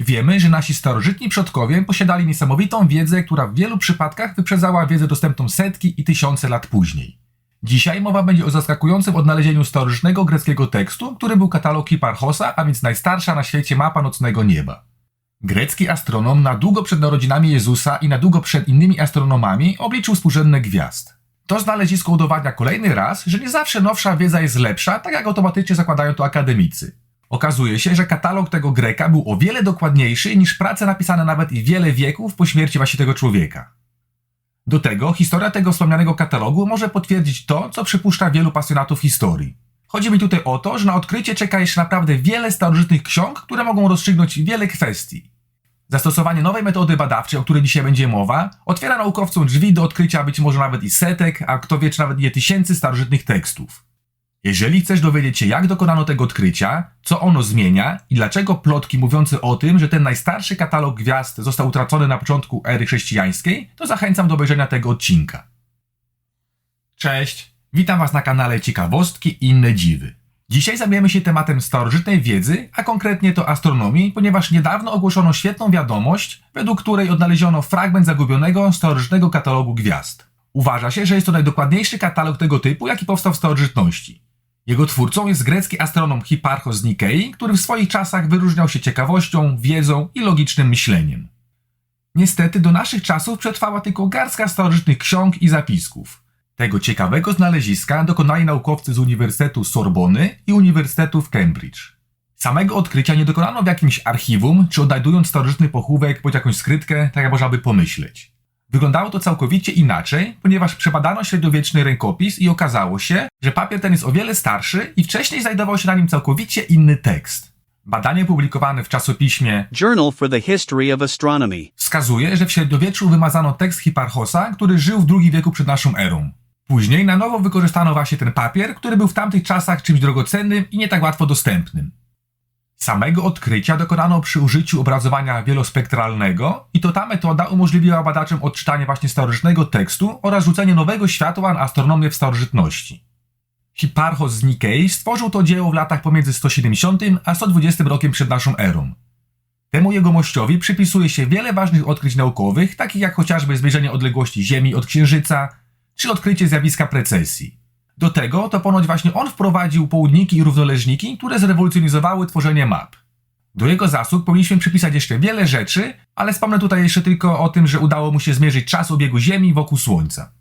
Wiemy, że nasi starożytni przodkowie posiadali niesamowitą wiedzę, która w wielu przypadkach wyprzedzała wiedzę dostępną setki i tysiące lat później. Dzisiaj mowa będzie o zaskakującym odnalezieniu starożytnego greckiego tekstu, który był katalog Hiparchosa, a więc najstarsza na świecie mapa nocnego nieba. Grecki astronom na długo przed narodzinami Jezusa i na długo przed innymi astronomami obliczył współrzędne gwiazd. To znalezisko udowadnia kolejny raz, że nie zawsze nowsza wiedza jest lepsza, tak jak automatycznie zakładają to akademicy. Okazuje się, że katalog tego Greka był o wiele dokładniejszy niż prace napisane nawet i wiele wieków po śmierci właśnie tego człowieka. Do tego historia tego wspomnianego katalogu może potwierdzić to, co przypuszcza wielu pasjonatów historii. Chodzi mi tutaj o to, że na odkrycie czeka jeszcze naprawdę wiele starożytnych ksiąg, które mogą rozstrzygnąć wiele kwestii. Zastosowanie nowej metody badawczej, o której dzisiaj będzie mowa, otwiera naukowcom drzwi do odkrycia być może nawet i setek, a kto wie czy nawet nie tysięcy starożytnych tekstów. Jeżeli chcesz dowiedzieć się, jak dokonano tego odkrycia, co ono zmienia i dlaczego plotki mówiące o tym, że ten najstarszy katalog gwiazd został utracony na początku ery chrześcijańskiej, to zachęcam do obejrzenia tego odcinka. Cześć, witam Was na kanale Ciekawostki i inne dziwy. Dzisiaj zajmiemy się tematem starożytnej wiedzy, a konkretnie to astronomii, ponieważ niedawno ogłoszono świetną wiadomość, według której odnaleziono fragment zagubionego starożytnego katalogu gwiazd. Uważa się, że jest to najdokładniejszy katalog tego typu, jaki powstał w starożytności. Jego twórcą jest grecki astronom Hipparchos z Nikei, który w swoich czasach wyróżniał się ciekawością, wiedzą i logicznym myśleniem. Niestety do naszych czasów przetrwała tylko garstka starożytnych ksiąg i zapisków. Tego ciekawego znaleziska dokonali naukowcy z Uniwersytetu Sorbony i Uniwersytetu w Cambridge. Samego odkrycia nie dokonano w jakimś archiwum, czy odnajdując starożytny pochówek pod jakąś skrytkę, tak jak można by pomyśleć. Wyglądało to całkowicie inaczej, ponieważ przebadano średniowieczny rękopis i okazało się, że papier ten jest o wiele starszy i wcześniej znajdował się na nim całkowicie inny tekst. Badanie publikowane w czasopiśmie Journal for the History of Astronomy. wskazuje, że w średniowieczu wymazano tekst Hiparchosa, który żył w II wieku przed naszą erą. Później na nowo wykorzystano właśnie ten papier, który był w tamtych czasach czymś drogocennym i nie tak łatwo dostępnym. Samego odkrycia dokonano przy użyciu obrazowania wielospektralnego i to ta metoda umożliwiła badaczom odczytanie właśnie starożytnego tekstu oraz rzucenie nowego światła na astronomię w starożytności. Hipparchos z Nikei stworzył to dzieło w latach pomiędzy 170 a 120 rokiem przed naszą erą. Temu jegomościowi przypisuje się wiele ważnych odkryć naukowych, takich jak chociażby zmierzenie odległości Ziemi od Księżyca, czy odkrycie zjawiska precesji. Do tego to ponoć właśnie on wprowadził południki i równoleżniki, które zrewolucjonizowały tworzenie map. Do jego zasług powinniśmy przypisać jeszcze wiele rzeczy, ale wspomnę tutaj jeszcze tylko o tym, że udało mu się zmierzyć czas obiegu Ziemi wokół Słońca.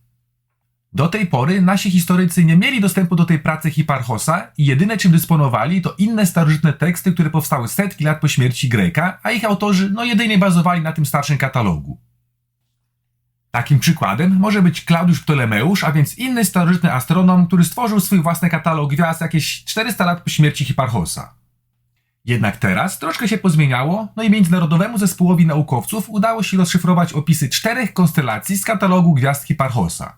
Do tej pory nasi historycy nie mieli dostępu do tej pracy Hiparchosa i jedyne czym dysponowali to inne starożytne teksty, które powstały setki lat po śmierci Greka, a ich autorzy no jedynie bazowali na tym starszym katalogu. Takim przykładem może być Klaudiusz Ptolemeusz, a więc inny starożytny astronom, który stworzył swój własny katalog gwiazd jakieś 400 lat po śmierci Hiparchosa. Jednak teraz troszkę się pozmieniało, no i międzynarodowemu zespołowi naukowców udało się rozszyfrować opisy czterech konstelacji z katalogu gwiazd Hiparchosa.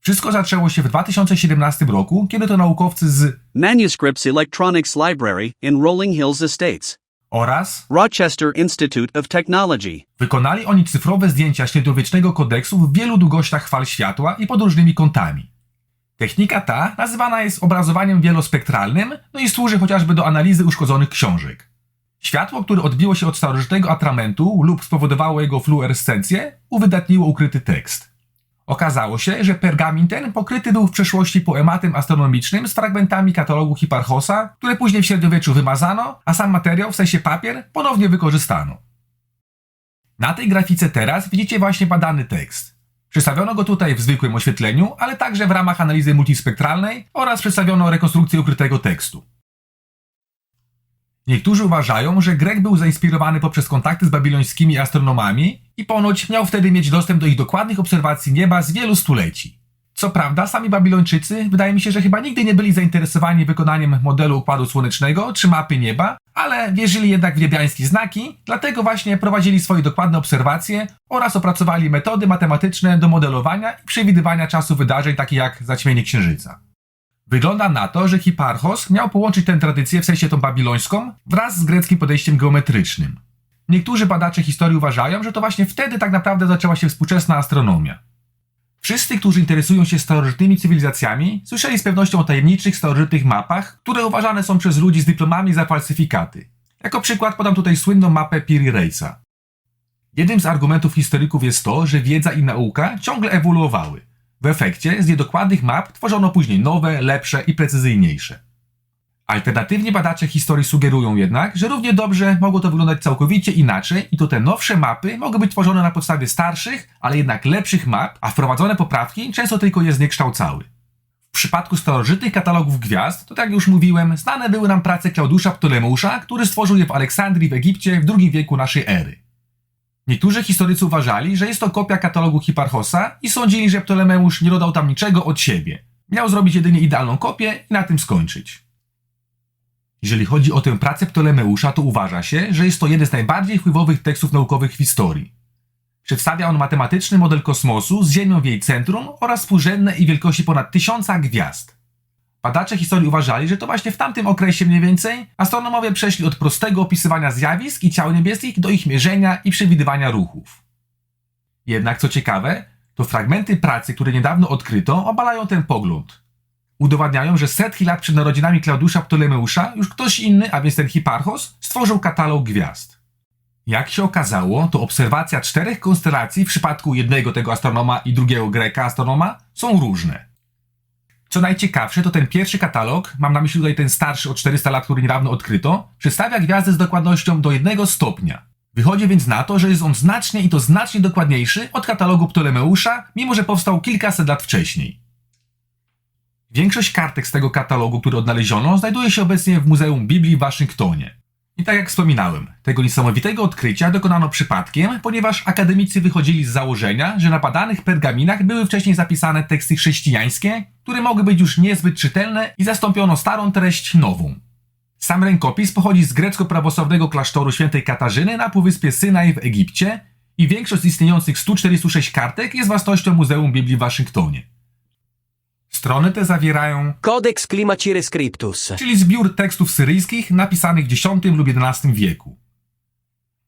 Wszystko zaczęło się w 2017 roku, kiedy to naukowcy z Manuscripts Electronics Library in Rolling Hills Estates. Oraz Rochester Institute of Technology. wykonali oni cyfrowe zdjęcia średniowiecznego kodeksu w wielu długościach fal światła i pod różnymi kątami. Technika ta nazywana jest obrazowaniem wielospektralnym, no i służy chociażby do analizy uszkodzonych książek. Światło, które odbiło się od starożytnego atramentu lub spowodowało jego fluorescencję, uwydatniło ukryty tekst. Okazało się, że pergamin ten pokryty był w przeszłości poematem astronomicznym z fragmentami katalogu Hiparchosa, które później w średniowieczu wymazano, a sam materiał, w sensie papier, ponownie wykorzystano. Na tej grafice teraz widzicie właśnie badany tekst. Przedstawiono go tutaj w zwykłym oświetleniu, ale także w ramach analizy multispektralnej oraz przedstawiono rekonstrukcję ukrytego tekstu. Niektórzy uważają, że Grek był zainspirowany poprzez kontakty z babilońskimi astronomami i ponoć miał wtedy mieć dostęp do ich dokładnych obserwacji nieba z wielu stuleci. Co prawda, sami Babilończycy wydaje mi się, że chyba nigdy nie byli zainteresowani wykonaniem modelu układu słonecznego czy mapy nieba, ale wierzyli jednak w niebiańskie znaki, dlatego właśnie prowadzili swoje dokładne obserwacje oraz opracowali metody matematyczne do modelowania i przewidywania czasu wydarzeń takich jak zaćmienie księżyca. Wygląda na to, że Hiparchos miał połączyć tę tradycję, w sensie tą babilońską, wraz z greckim podejściem geometrycznym. Niektórzy badacze historii uważają, że to właśnie wtedy tak naprawdę zaczęła się współczesna astronomia. Wszyscy, którzy interesują się starożytnymi cywilizacjami, słyszeli z pewnością o tajemniczych starożytnych mapach, które uważane są przez ludzi z dyplomami za falsyfikaty. Jako przykład podam tutaj słynną mapę Piri Reisa. Jednym z argumentów historyków jest to, że wiedza i nauka ciągle ewoluowały. W efekcie z niedokładnych map tworzono później nowe, lepsze i precyzyjniejsze. Alternatywnie badacze historii sugerują jednak, że równie dobrze mogło to wyglądać całkowicie inaczej i to te nowsze mapy mogą być tworzone na podstawie starszych, ale jednak lepszych map, a wprowadzone poprawki często tylko je zniekształcały. W przypadku starożytnych katalogów gwiazd, to tak jak już mówiłem, znane były nam prace Klaudiusza Ptolemeusza, który stworzył je w Aleksandrii w Egipcie w II wieku naszej ery. Niektórzy historycy uważali, że jest to kopia katalogu Hiparchosa i sądzili, że Ptolemeusz nie dodał tam niczego od siebie. Miał zrobić jedynie idealną kopię i na tym skończyć. Jeżeli chodzi o tę pracę Ptolemeusza, to uważa się, że jest to jeden z najbardziej wpływowych tekstów naukowych w historii. Przedstawia on matematyczny model kosmosu z Ziemią w jej centrum oraz współrzędne i wielkości ponad tysiąca gwiazd. Badacze historii uważali, że to właśnie w tamtym okresie mniej więcej astronomowie przeszli od prostego opisywania zjawisk i ciał niebieskich do ich mierzenia i przewidywania ruchów. Jednak co ciekawe, to fragmenty pracy, które niedawno odkryto, obalają ten pogląd. Udowadniają, że setki lat przed narodzinami Klaudiusza Ptolemeusza już ktoś inny, a więc ten Hiparchos, stworzył katalog gwiazd. Jak się okazało, to obserwacja czterech konstelacji w przypadku jednego tego astronoma i drugiego Greka astronoma są różne. Co najciekawsze, to ten pierwszy katalog, mam na myśli tutaj ten starszy o 400 lat, który niedawno odkryto, przedstawia gwiazdy z dokładnością do jednego stopnia. Wychodzi więc na to, że jest on znacznie i to znacznie dokładniejszy od katalogu Ptolemeusza, mimo że powstał kilkaset lat wcześniej. Większość kartek z tego katalogu, który odnaleziono, znajduje się obecnie w Muzeum Biblii w Waszyngtonie. I tak jak wspominałem, tego niesamowitego odkrycia dokonano przypadkiem, ponieważ akademicy wychodzili z założenia, że na badanych pergaminach były wcześniej zapisane teksty chrześcijańskie, które mogły być już niezbyt czytelne i zastąpiono starą treść nową. Sam rękopis pochodzi z grecko-prawosławnego klasztoru świętej Katarzyny na półwyspie Synaj w Egipcie i większość z istniejących 146 kartek jest własnością Muzeum Biblii w Waszyngtonie. Strony te zawierają Codex Climacire Scriptus. czyli zbiór tekstów syryjskich napisanych w X lub XI wieku.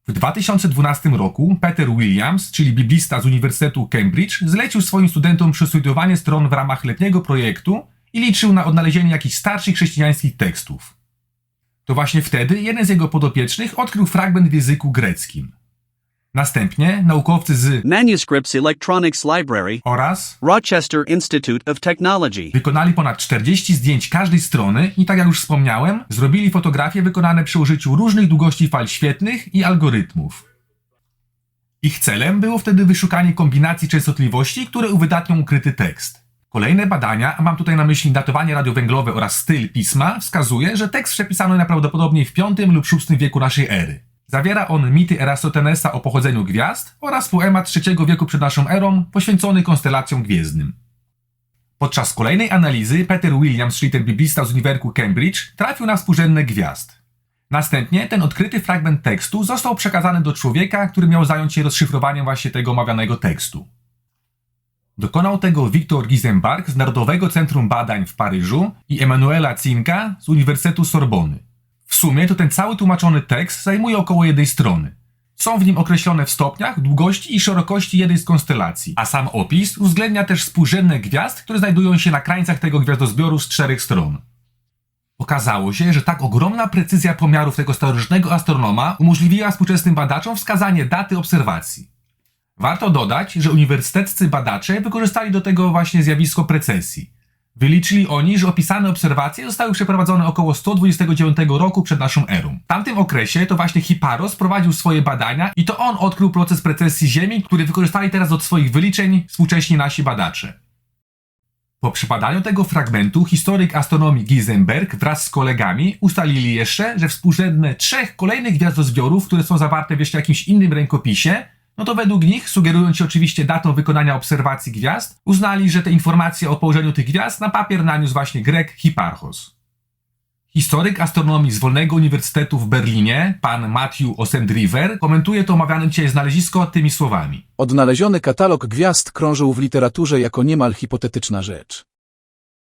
W 2012 roku Peter Williams, czyli biblista z Uniwersytetu Cambridge, zlecił swoim studentom przestudiowanie stron w ramach letniego projektu i liczył na odnalezienie jakichś starszych chrześcijańskich tekstów. To właśnie wtedy jeden z jego podopiecznych odkrył fragment w języku greckim. Następnie naukowcy z Manuscripts Electronics Library, oraz Rochester Institute of Technology. Wykonali ponad 40 zdjęć każdej strony i tak jak już wspomniałem, zrobili fotografie wykonane przy użyciu różnych długości fal świetnych i algorytmów. Ich celem było wtedy wyszukanie kombinacji częstotliwości, które uwydatnią ukryty tekst. Kolejne badania, a mam tutaj na myśli datowanie radiowęglowe oraz styl pisma, wskazuje, że tekst przepisano najprawdopodobniej w V lub VI wieku naszej ery. Zawiera on mity Eratosthenes'a o pochodzeniu gwiazd oraz poemat III wieku przed naszą erą poświęcony konstelacjom gwiezdnym. Podczas kolejnej analizy Peter Williams, czyli ten biblista z Uniwersytetu Cambridge, trafił na współrzędne gwiazd. Następnie ten odkryty fragment tekstu został przekazany do człowieka, który miał zająć się rozszyfrowaniem właśnie tego omawianego tekstu. Dokonał tego Viktor Gizenberg z Narodowego Centrum Badań w Paryżu i Emanuela Cinka z Uniwersytetu Sorbony. W sumie to ten cały tłumaczony tekst zajmuje około jednej strony. Są w nim określone w stopniach, długości i szerokości jednej z konstelacji, a sam opis uwzględnia też współrzędne gwiazd, które znajdują się na krańcach tego gwiazdozbioru z czterech stron. Okazało się, że tak ogromna precyzja pomiarów tego starożytnego astronoma umożliwiła współczesnym badaczom wskazanie daty obserwacji. Warto dodać, że uniwersyteccy badacze wykorzystali do tego właśnie zjawisko precesji. Wyliczyli oni, że opisane obserwacje zostały przeprowadzone około 129 roku przed naszą erą. W tamtym okresie to właśnie Hiparos prowadził swoje badania i to on odkrył proces precesji Ziemi, który wykorzystali teraz do swoich wyliczeń współcześni nasi badacze. Po przebadaniu tego fragmentu historyk astronomii Gizenberg wraz z kolegami ustalili jeszcze, że współrzędne trzech kolejnych gwiazdozbiorów, które są zawarte w jeszcze jakimś innym rękopisie, no to według nich, sugerując się oczywiście datą wykonania obserwacji gwiazd, uznali, że te informacje o położeniu tych gwiazd na papier naniósł właśnie Grek Hiparchos. Historyk astronomii z Wolnego Uniwersytetu w Berlinie, pan Matthew Osendriver, komentuje to omawiane dzisiaj znalezisko tymi słowami. Odnaleziony katalog gwiazd krążył w literaturze jako niemal hipotetyczna rzecz.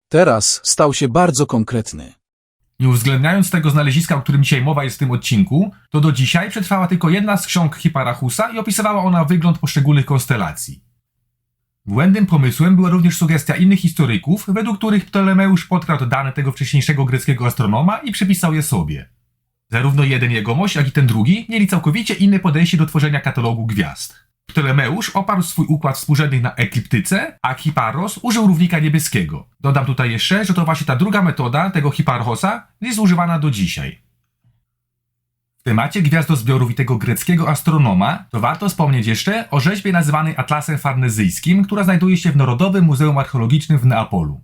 Teraz stał się bardzo konkretny. Nie uwzględniając tego znaleziska, o którym dzisiaj mowa jest w tym odcinku, to do dzisiaj przetrwała tylko jedna z ksiąg Hiparachusa i opisywała ona wygląd poszczególnych konstelacji. Błędnym pomysłem była również sugestia innych historyków, według których Ptolemeusz podkradł dane tego wcześniejszego greckiego astronoma i przypisał je sobie. Zarówno jeden jegomość, jak i ten drugi mieli całkowicie inne podejście do tworzenia katalogu gwiazd. Ptolemeusz oparł swój układ współrzędnych na ekliptyce, a Hiparos użył równika niebieskiego. Dodam tutaj jeszcze, że to właśnie ta druga metoda tego Hiparchosa jest używana do dzisiaj. W temacie gwiazdozbiorów i tego greckiego astronoma, to warto wspomnieć jeszcze o rzeźbie nazywanej Atlasem Farnezyjskim, która znajduje się w Narodowym Muzeum Archeologicznym w Neapolu.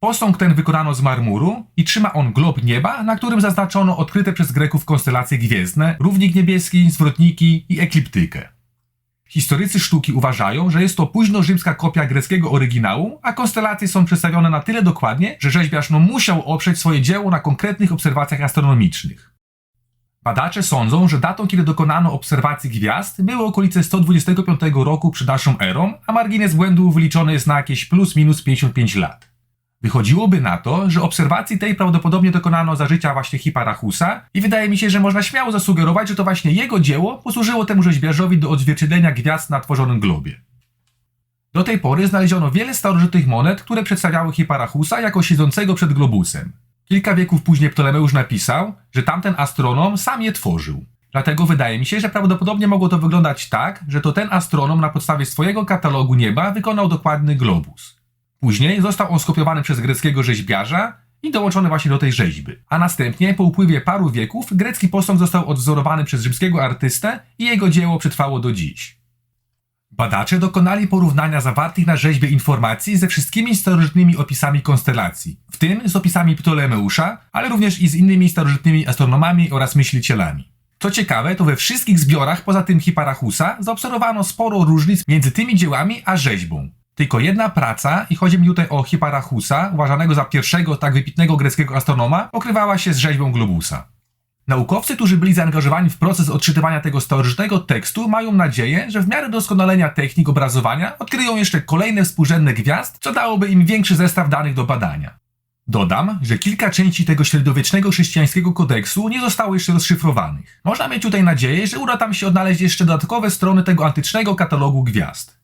Posąg ten wykonano z marmuru i trzyma on glob nieba, na którym zaznaczono odkryte przez Greków konstelacje gwiezdne, równik niebieski, zwrotniki i ekliptykę. Historycy sztuki uważają, że jest to późnorzymska kopia greckiego oryginału, a konstelacje są przedstawione na tyle dokładnie, że rzeźbiarz no musiał oprzeć swoje dzieło na konkretnych obserwacjach astronomicznych. Badacze sądzą, że datą, kiedy dokonano obserwacji gwiazd, były okolice 125 roku przed naszą erą, a margines błędu wyliczony jest na jakieś plus minus 55 lat. Wychodziłoby na to, że obserwacji tej prawdopodobnie dokonano za życia właśnie Hiparachusa i wydaje mi się, że można śmiało zasugerować, że to właśnie jego dzieło posłużyło temu rzeźbiarzowi do odzwierciedlenia gwiazd na tworzonym globie. Do tej pory znaleziono wiele starożytnych monet, które przedstawiały Hiparachusa jako siedzącego przed globusem. Kilka wieków później Ptolemeusz napisał, że tamten astronom sam je tworzył. Dlatego wydaje mi się, że prawdopodobnie mogło to wyglądać tak, że to ten astronom na podstawie swojego katalogu nieba wykonał dokładny globus. Później został on skopiowany przez greckiego rzeźbiarza i dołączony właśnie do tej rzeźby. A następnie, po upływie paru wieków, grecki posąg został odwzorowany przez rzymskiego artystę i jego dzieło przetrwało do dziś. Badacze dokonali porównania zawartych na rzeźbie informacji ze wszystkimi starożytnymi opisami konstelacji, w tym z opisami Ptolemeusza, ale również i z innymi starożytnymi astronomami oraz myślicielami. Co ciekawe, to we wszystkich zbiorach poza tym Hiparachusa zaobserwowano sporo różnic między tymi dziełami a rzeźbą. Tylko jedna praca, i chodzi mi tutaj o Hiparachusa, uważanego za pierwszego tak wybitnego greckiego astronoma, pokrywała się z rzeźbą globusa. Naukowcy, którzy byli zaangażowani w proces odczytywania tego starożytnego tekstu, mają nadzieję, że w miarę doskonalenia technik obrazowania odkryją jeszcze kolejne współrzędne gwiazd, co dałoby im większy zestaw danych do badania. Dodam, że kilka części tego średniowiecznego chrześcijańskiego kodeksu nie zostało jeszcze rozszyfrowanych. Można mieć tutaj nadzieję, że uda tam się odnaleźć jeszcze dodatkowe strony tego antycznego katalogu gwiazd.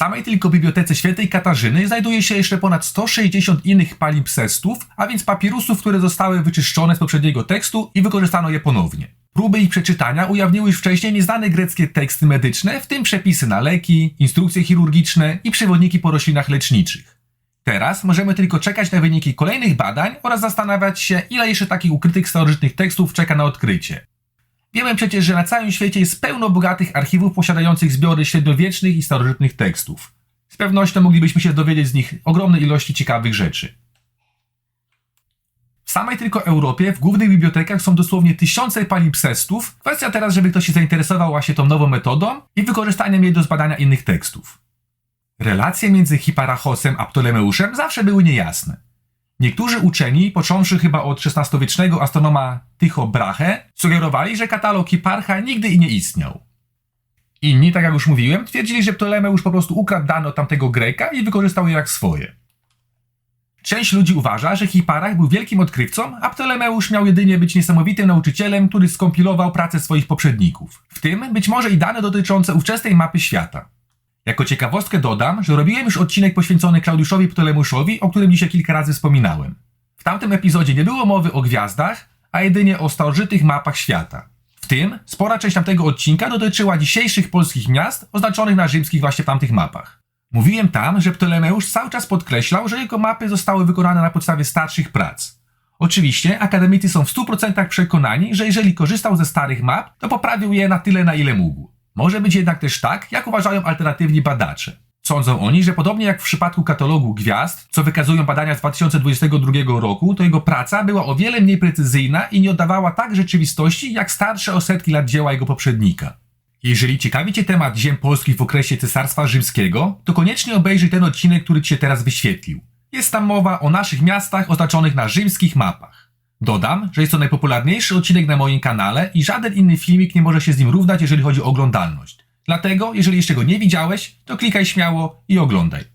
Samej tylko bibliotece świętej Katarzyny znajduje się jeszcze ponad 160 innych palimpsestów, a więc papirusów, które zostały wyczyszczone z poprzedniego tekstu i wykorzystano je ponownie. Próby ich przeczytania ujawniły już wcześniej nieznane greckie teksty medyczne, w tym przepisy na leki, instrukcje chirurgiczne i przewodniki po roślinach leczniczych. Teraz możemy tylko czekać na wyniki kolejnych badań oraz zastanawiać się, ile jeszcze takich ukrytych starożytnych tekstów czeka na odkrycie. Wiemy przecież, że na całym świecie jest pełno bogatych archiwów posiadających zbiory średniowiecznych i starożytnych tekstów. Z pewnością moglibyśmy się dowiedzieć z nich ogromnej ilości ciekawych rzeczy. W samej tylko Europie w głównych bibliotekach są dosłownie tysiące palimpsestów. Kwestia teraz, żeby ktoś się zainteresował właśnie tą nową metodą i wykorzystaniem jej do zbadania innych tekstów. Relacje między Hiparachosem a Ptolemeuszem zawsze były niejasne. Niektórzy uczeni, począwszy chyba od XVI-wiecznego astronoma Tycho Brahe, sugerowali, że katalog Hiparcha nigdy i nie istniał. Inni, tak jak już mówiłem, twierdzili, że Ptolemeusz po prostu ukradł dane od tamtego Greka i wykorzystał je jak swoje. Część ludzi uważa, że Hiparach był wielkim odkrywcą, a Ptolemeusz miał jedynie być niesamowitym nauczycielem, który skompilował pracę swoich poprzedników, w tym być może i dane dotyczące ówczesnej mapy świata. Jako ciekawostkę dodam, że robiłem już odcinek poświęcony Klaudiuszowi Ptolemuszowi, o którym dzisiaj kilka razy wspominałem. W tamtym epizodzie nie było mowy o gwiazdach, a jedynie o starożytnych mapach świata. W tym spora część tamtego odcinka dotyczyła dzisiejszych polskich miast oznaczonych na rzymskich właśnie w tamtych mapach. Mówiłem tam, że Ptolemeusz cały czas podkreślał, że jego mapy zostały wykonane na podstawie starszych prac. Oczywiście akademicy są w 100% przekonani, że jeżeli korzystał ze starych map, to poprawił je na tyle, na ile mógł. Może być jednak też tak, jak uważają alternatywni badacze. Sądzą oni, że podobnie jak w przypadku katalogu gwiazd, co wykazują badania z 2022 roku, to jego praca była o wiele mniej precyzyjna i nie oddawała tak rzeczywistości, jak starsze o setki lat dzieła jego poprzednika. Jeżeli ciekawi Cię temat ziem polskich w okresie Cesarstwa Rzymskiego, to koniecznie obejrzyj ten odcinek, który Ci się teraz wyświetlił. Jest tam mowa o naszych miastach oznaczonych na rzymskich mapach. Dodam, że jest to najpopularniejszy odcinek na moim kanale i żaden inny filmik nie może się z nim równać, jeżeli chodzi o oglądalność. Dlatego, jeżeli jeszcze go nie widziałeś, to klikaj śmiało i oglądaj.